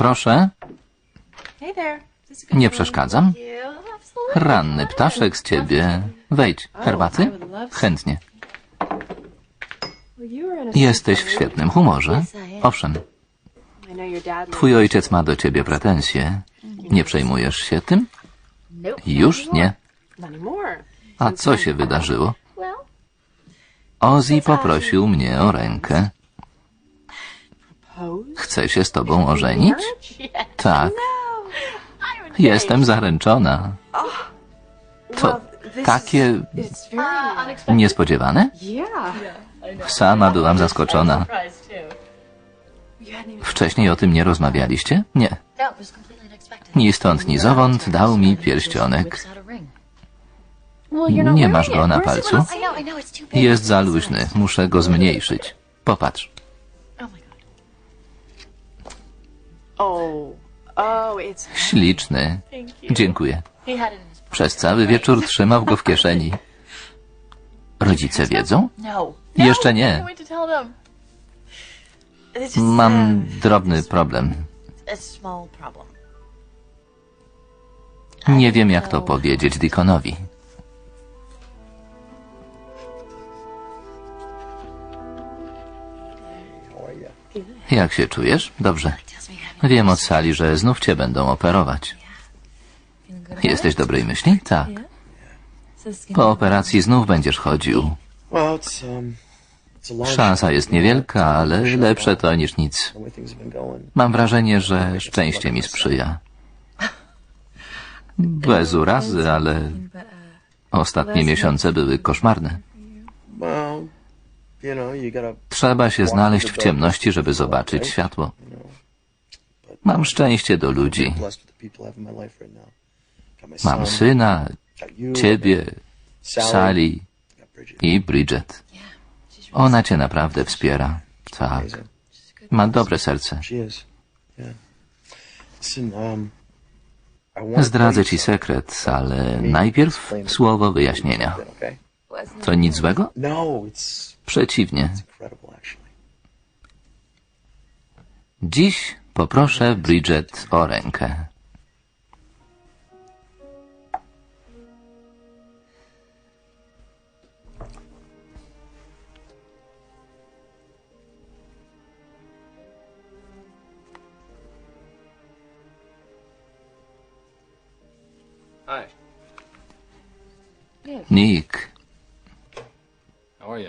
Proszę, nie przeszkadzam. Ranny ptaszek z ciebie. Wejdź, herbaty? Chętnie. Jesteś w świetnym humorze. Owszem, twój ojciec ma do ciebie pretensje. Nie przejmujesz się tym? Już nie. A co się wydarzyło? Ozzy poprosił mnie o rękę. Chce się z tobą ożenić? Tak, jestem zaręczona. To takie niespodziewane? Sama byłam zaskoczona. Wcześniej o tym nie rozmawialiście? Nie. Ni stąd, ni zowąd dał mi pierścionek. Nie masz go na palcu? Jest za luźny, muszę go zmniejszyć. Popatrz. Śliczny. Thank you. Dziękuję. Przez cały wieczór trzymał go w kieszeni. Rodzice wiedzą? No. Jeszcze nie. Mam drobny problem. Nie wiem, jak to powiedzieć Dickonowi. Jak się czujesz? Dobrze. Wiem od sali, że znów cię będą operować. Jesteś dobrej myśli? Tak. Po operacji znów będziesz chodził. Szansa jest niewielka, ale lepsze to niż nic. Mam wrażenie, że szczęście mi sprzyja. Bez urazy, ale ostatnie miesiące były koszmarne. Trzeba się znaleźć w ciemności, żeby zobaczyć światło. Mam szczęście do ludzi. Mam syna, ciebie, Sally, i Bridget. Ona cię naprawdę wspiera. Tak. Ma dobre serce. Um, Zdradzę ci sekret, ale najpierw słowo wyjaśnienia. To nic złego? No, Przeciwnie. Dziś poproszę Bridget o rękę. Nick,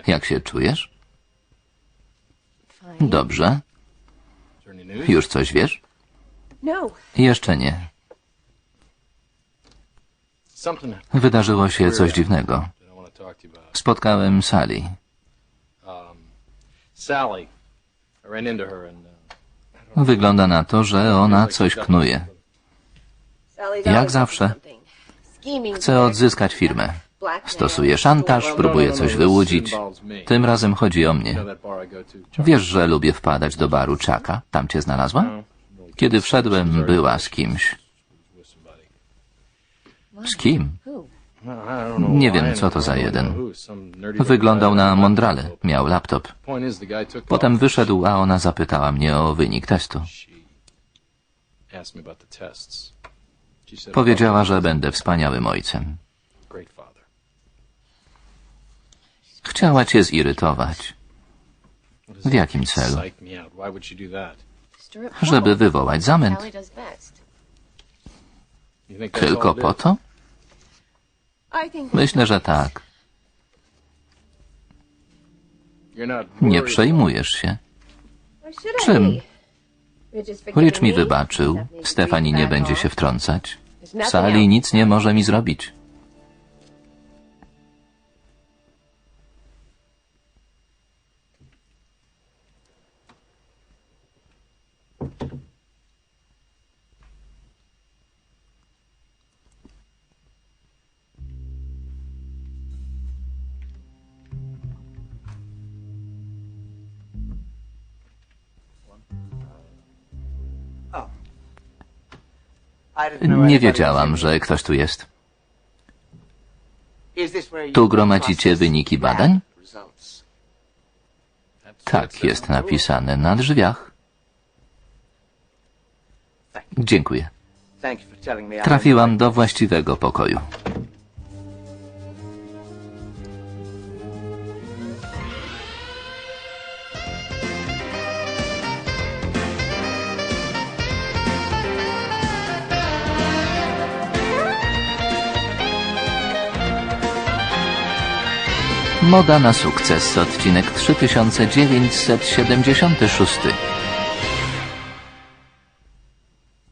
jak się czujesz? Dobrze. Już coś wiesz? No. Jeszcze nie. Wydarzyło się coś dziwnego. Spotkałem Sally. Wygląda na to, że ona coś knuje. Jak zawsze. Chce odzyskać firmę. Stosuje szantaż, próbuje coś wyłudzić. Tym razem chodzi o mnie. Wiesz, że lubię wpadać do baru Czaka? Tam cię znalazła? Kiedy wszedłem, była z kimś. Z kim? Nie wiem, co to za jeden. Wyglądał na mądrale. Miał laptop. Potem wyszedł, a ona zapytała mnie o wynik testu. Powiedziała, że będę wspaniałym ojcem. Chciała cię zirytować. W jakim celu? Żeby wywołać zamęt. Tylko po to? Myślę, że tak. Nie przejmujesz się. Czym? Rich mi wybaczył. Stefani nie będzie się wtrącać. W sali nic nie może mi zrobić. Nie wiedziałam, że ktoś tu jest. Tu gromadzicie wyniki badań? Tak jest napisane na drzwiach. Dziękuję. Trafiłam do właściwego pokoju. Moda na sukces, odcinek 3976.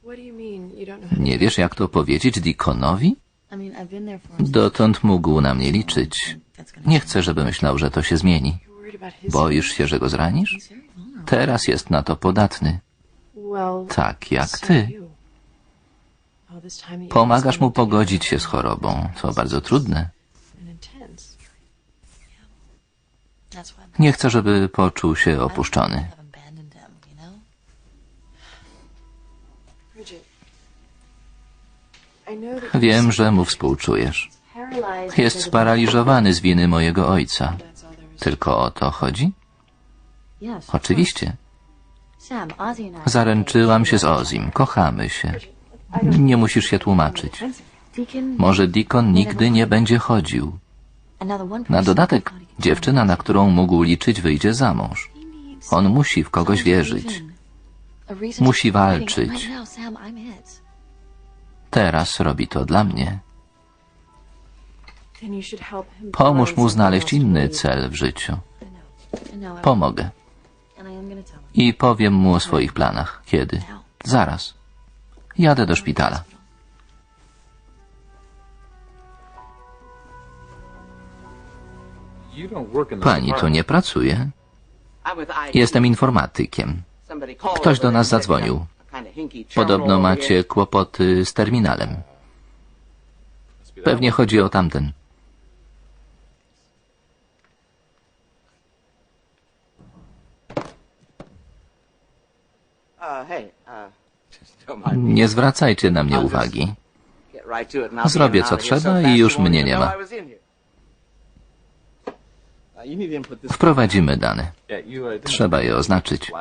What do you mean you don't know? Nie wiesz, jak to powiedzieć Dickonowi? Dotąd mógł na mnie liczyć. Nie chcę, żeby myślał, że to się zmieni. Boisz się, że go zranisz? Teraz jest na to podatny. Tak jak ty. you Pomagasz mu pogodzić się z chorobą. To bardzo trudne. Nie chcę, żeby poczuł się opuszczony. Wiem, że mu współczujesz. Jest sparaliżowany z winy mojego ojca. Tylko o to chodzi? Oczywiście. Zaręczyłam się z Ozim. Kochamy się. Nie musisz się tłumaczyć. Może Deacon nigdy nie będzie chodził. Na dodatek, dziewczyna, na którą mógł liczyć, wyjdzie za mąż. On musi w kogoś wierzyć. Musi walczyć. Teraz robi to dla mnie. Pomóż mu znaleźć inny cel w życiu. Pomogę. I powiem mu o swoich planach. Kiedy? Zaraz. Jadę do szpitala. Pani tu nie pracuje. Jestem informatykiem. Ktoś do nas zadzwonił. Podobno macie kłopoty z terminalem. Pewnie chodzi o tamten. Nie zwracajcie na mnie uwagi. Zrobię, co trzeba i już mnie nie ma. Wprowadzimy dane. Trzeba je oznaczyć.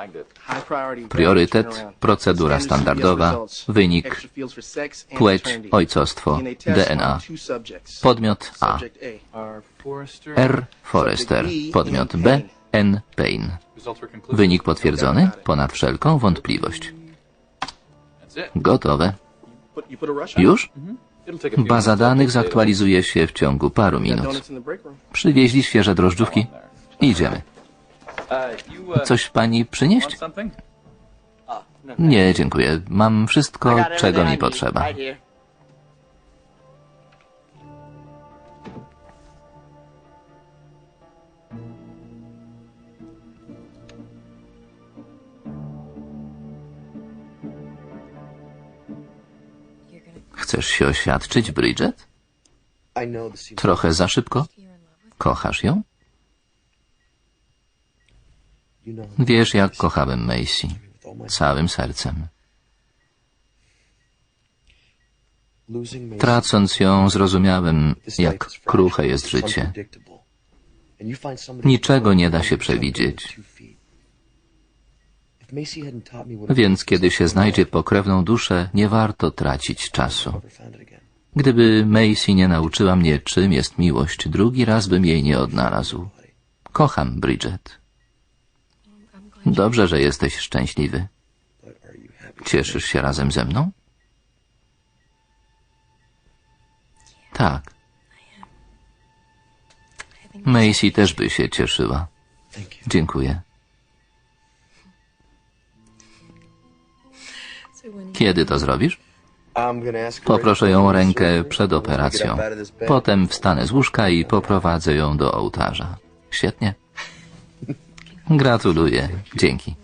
Priorytet, procedura Standard standardowa, wynik, płeć, ojcostwo, DNA. Podmiot A. R. Forrester. Podmiot B. N. Payne. Wynik potwierdzony ponad wszelką wątpliwość. Gotowe. Już? Baza danych zaktualizuje się w ciągu paru minut. Przywieźli świeże drożdżówki. Idziemy. Coś pani przynieść? Nie, dziękuję. Mam wszystko, czego mi potrzeba. Chcesz się oświadczyć, Bridget? Trochę za szybko? Kochasz ją? Wiesz, jak kochałem Macy. Całym sercem. Tracąc ją, zrozumiałem, jak kruche jest życie. Niczego nie da się przewidzieć. Więc kiedy się znajdzie pokrewną duszę, nie warto tracić czasu. Gdyby Macy nie nauczyła mnie, czym jest miłość, drugi raz bym jej nie odnalazł. Kocham Bridget. Dobrze, że jesteś szczęśliwy. Cieszysz się razem ze mną? Tak. Macy też by się cieszyła. Dziękuję. Kiedy to zrobisz? Poproszę ją now rękę przed operacją. Potem wstanę z łóżka i poprowadzę ją do ołtarza. Świetnie. Gratuluję. Dzięki.